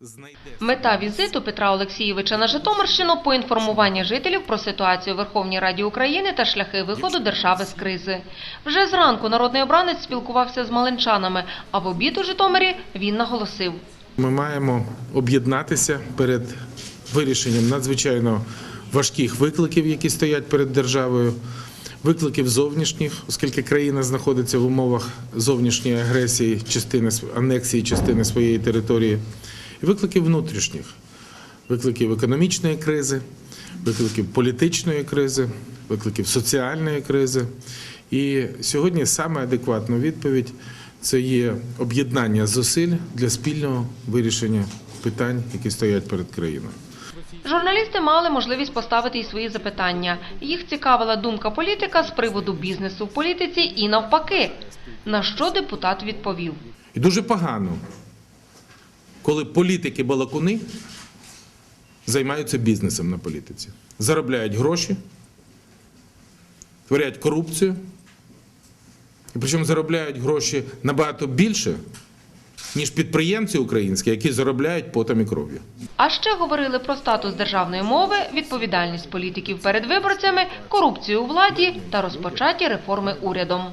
знайде Мета візиту Петра Олексійовича на Житомирщину – поінформування жителів про ситуацію у Верховній Раді України та шляхи виходу держави з кризи. Вже зранку народний обранець спілкувався з малинчанами, а в обід у Житомирі він наголосив. Ми маємо об'єднатися перед вирішенням надзвичайно важких викликів, які стоять перед державою. Викликів зовнішніх, оскільки країна знаходиться в умовах зовнішньої агресії, частини анексії частини своєї території, і викликів внутрішніх, викликів економічної кризи, викликів політичної кризи, викликів соціальної кризи. І сьогодні саме адекватна відповідь це є об'єднання зусиль для спільного вирішення питань, які стоять перед країною. Журналісти мали можливість поставити й свої запитання. Їх цікавила думка політика з приводу бізнесу в політиці і навпаки. На що депутат відповів. І дуже погано, коли політики-балакуни займаються бізнесом на політиці, заробляють гроші, творять корупцію, і причому заробляють гроші набагато більше, ніж підприємці українські, які заробляють потом і кров'ю. А ще говорили про статус державної мови, відповідальність політиків перед виборцями, корупцію у владі та розпочаті реформи урядом.